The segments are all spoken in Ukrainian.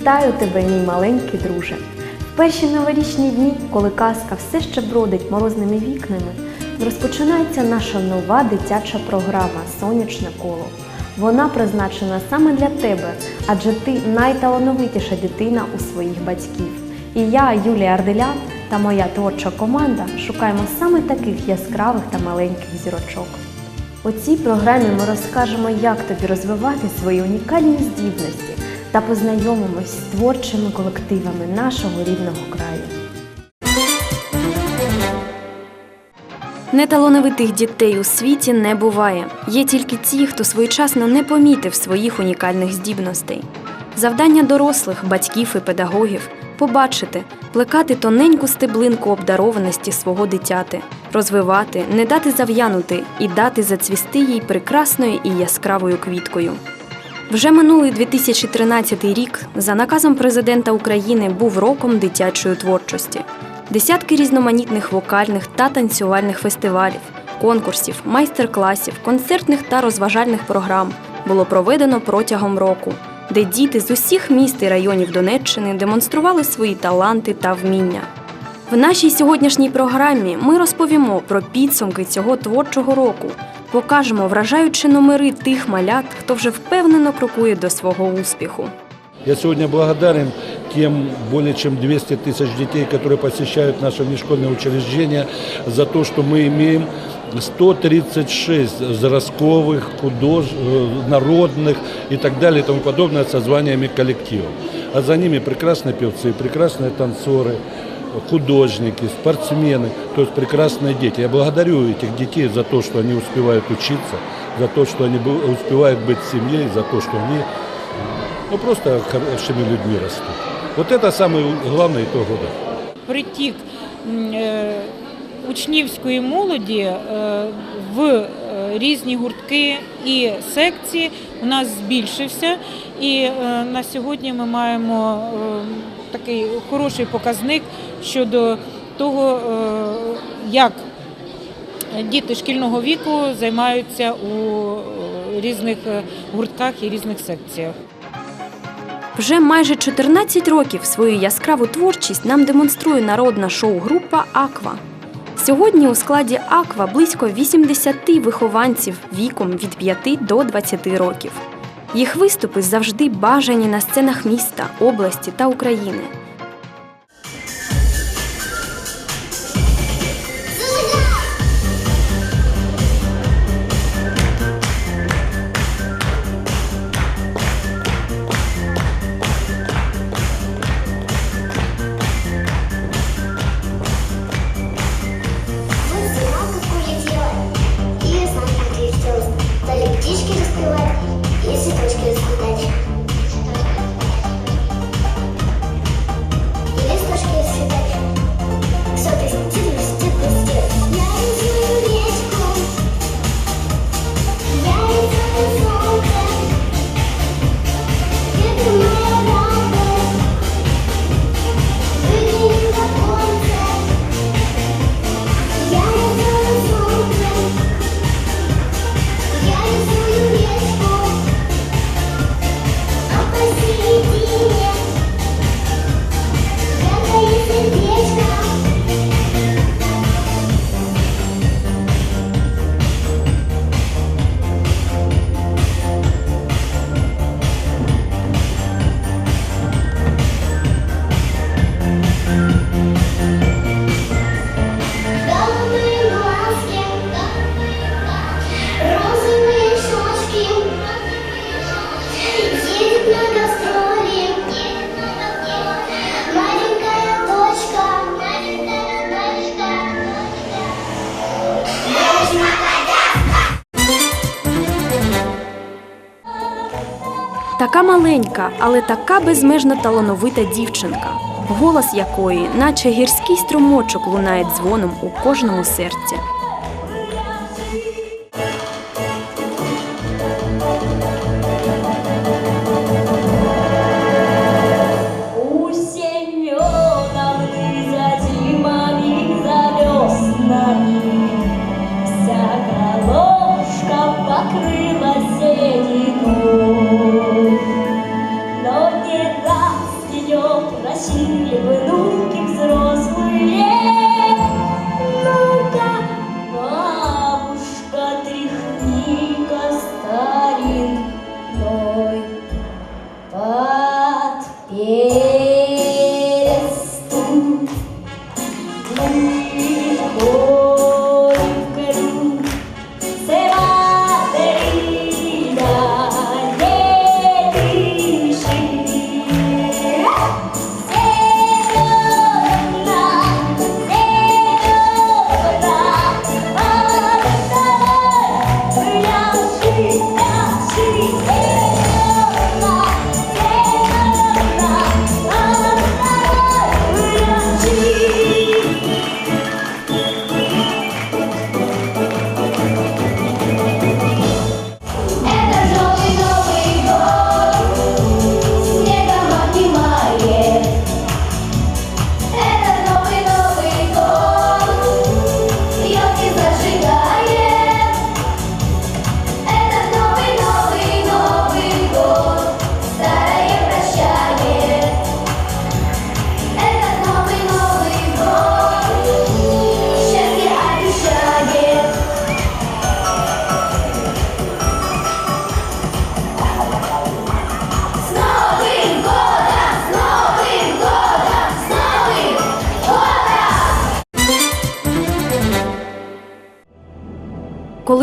Вітаю тебе, мій маленький друже. В перші новорічні дні, коли казка все ще бродить морозними вікнами, розпочинається наша нова дитяча програма Сонячне коло. Вона призначена саме для тебе, адже ти найталановитіша дитина у своїх батьків. І я, Юлія Арделян та моя творча команда шукаємо саме таких яскравих та маленьких зірочок. У цій програмі ми розкажемо, як тобі розвивати свої унікальні здібності та познайомимось з творчими колективами нашого рідного краю. Неталановитих дітей у світі не буває. Є тільки ті, хто своєчасно не помітив своїх унікальних здібностей. Завдання дорослих, батьків і педагогів побачити, плекати тоненьку стеблинку обдарованості свого дитяти, розвивати, не дати зав'янути і дати зацвісти їй прекрасною і яскравою квіткою. Вже минулий 2013 рік за наказом президента України був роком дитячої творчості. Десятки різноманітних вокальних та танцювальних фестивалів, конкурсів, майстер-класів, концертних та розважальних програм було проведено протягом року, де діти з усіх міст і районів Донеччини демонстрували свої таланти та вміння. В нашій сьогоднішній програмі ми розповімо про підсумки цього творчого року, покажемо вражаючі номери тих малят, хто вже впевнено крокує до свого успіху. Я сегодня благодарен тем более чем 200 тысяч детей, которые посещают наше внешкольное учреждение, за то, что мы имеем 136 взростковых, худож... э, народных и так далее и тому подобное со званиями коллективов. А за ними прекрасные певцы, прекрасные танцоры, художники, спортсмены, то есть прекрасные дети. Я благодарю этих детей за то, что они успевают учиться, за то, что они бу- успевают быть семьей, за то, что они ну, просто хорошими людьми растут. Вот это самый главный итог года. притік м, е, учнівської молоді е, в е, різні гуртки і секції у нас збільшився. І е, на сьогодні ми маємо е, такий хороший показник щодо того, е, як діти шкільного віку займаються у е, різних е, гуртках і різних секціях. Вже майже 14 років свою яскраву творчість нам демонструє народна шоу-група Аква. Сьогодні у складі Аква близько 80 вихованців віком від 5 до 20 років. Їх виступи завжди бажані на сценах міста, області та України. Така маленька, але така безмежно талановита дівчинка, голос якої, наче гірський струмочок, лунає дзвоном у кожному серці. Amén.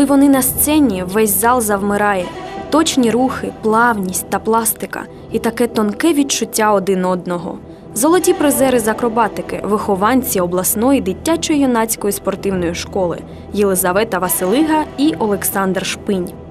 Вони на сцені, весь зал завмирає. Точні рухи, плавність та пластика і таке тонке відчуття один одного. Золоті призери з акробатики, вихованці обласної дитячо-юнацької спортивної школи Єлизавета Василига і Олександр Шпинь.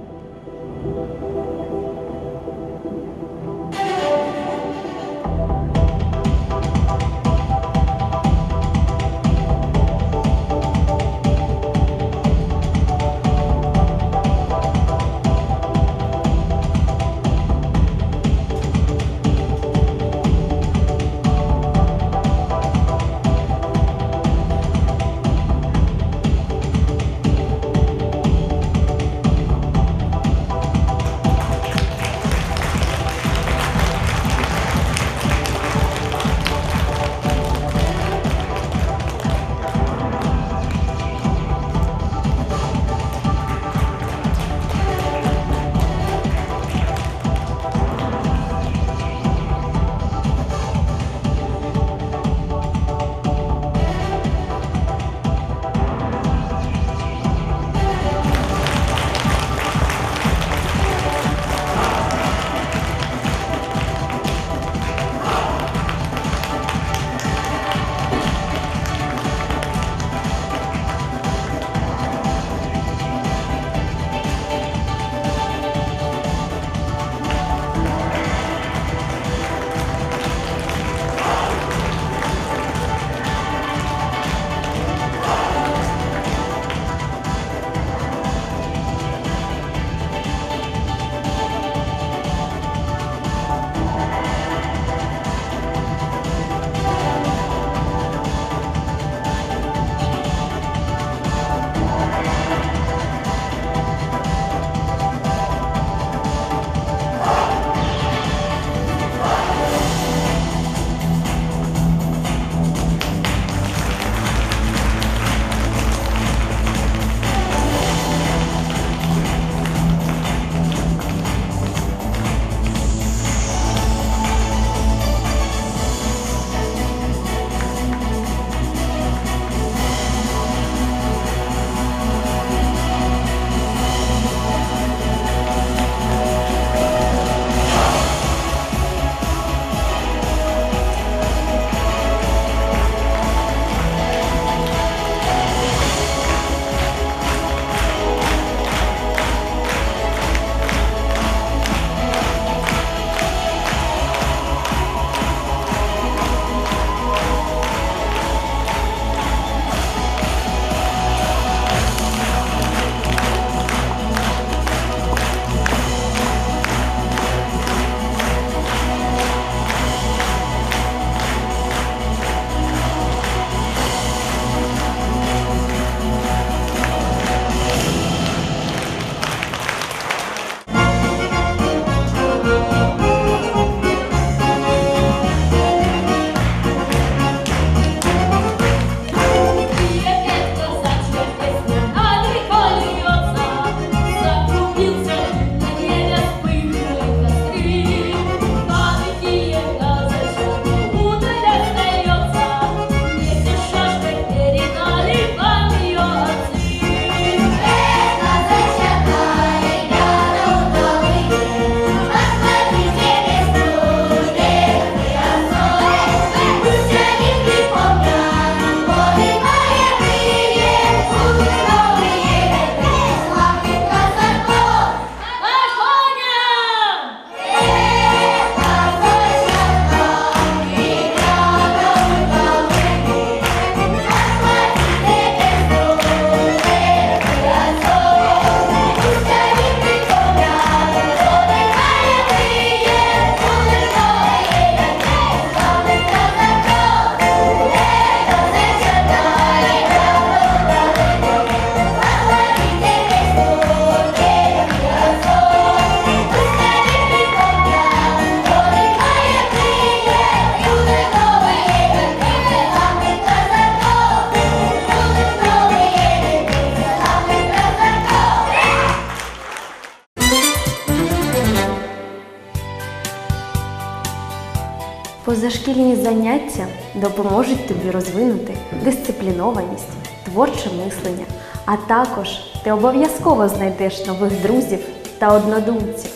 Позашкільні заняття допоможуть тобі розвинути дисциплінованість, творче мислення, а також ти обов'язково знайдеш нових друзів та однодумців.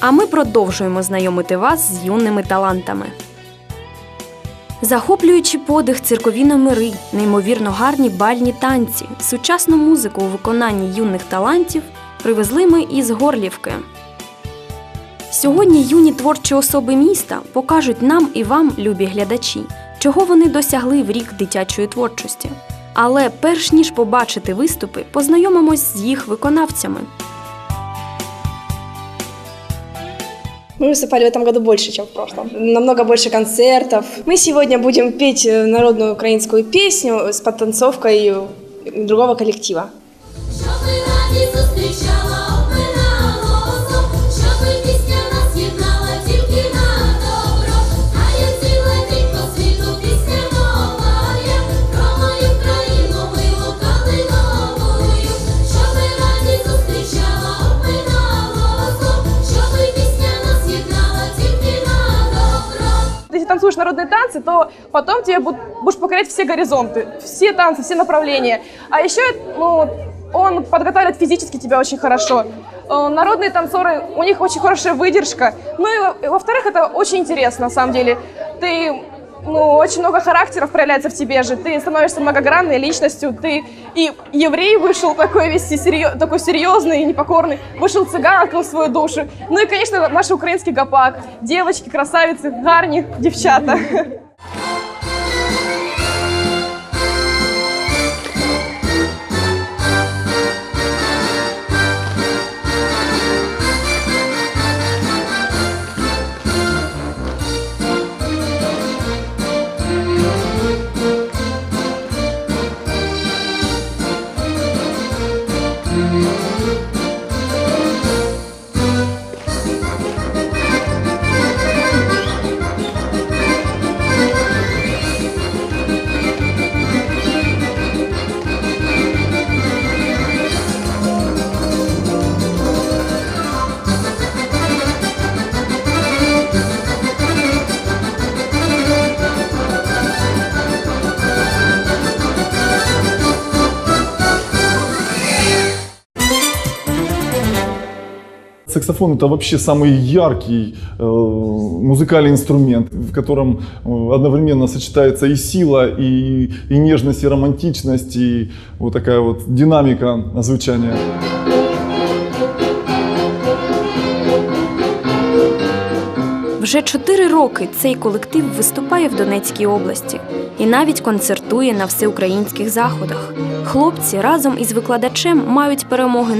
А ми продовжуємо знайомити вас з юними талантами. Захоплюючи подих циркові номери, неймовірно гарні бальні танці, сучасну музику у виконанні юних талантів привезли ми із Горлівки. Сьогодні юні творчі особи міста покажуть нам і вам, любі глядачі, чого вони досягли в рік дитячої творчості. Але перш ніж побачити виступи, познайомимось з їх виконавцями. Мы выступали в этом году больше, чем в прошлом. Намного больше концертов. Мы сегодня будем петь э, народную украинскую песню с подтанцовкой другого коллектива. Если танцуешь народные танцы, то потом тебе буд- будешь покорять все горизонты, все танцы, все направления. А еще, ну, он подготавливает физически тебя очень хорошо. Э, Народные танцоры, у них очень хорошая выдержка. Ну и во- во-вторых, это очень интересно, на самом деле. Ты, ну, очень много характеров проявляется в тебе же. Ты становишься многогранной личностью. Ты и еврей вышел такой весь серьё- такой серьезный и непокорный. Вышел цыган, открыл свою душу. Ну и, конечно, наш украинский гопак. Девочки, красавицы, гарни, девчата. Саксофон это вообще самый яркий э, музыкальный инструмент, в котором э, одновременно сочетается и сила, и, и нежность, и романтичность, и вот такая вот динамика звучания. Вже чотири роки цей колектив виступає в Донецькій області і навіть концертує на всеукраїнських заходах. Хлопці разом із викладачем мають перемоги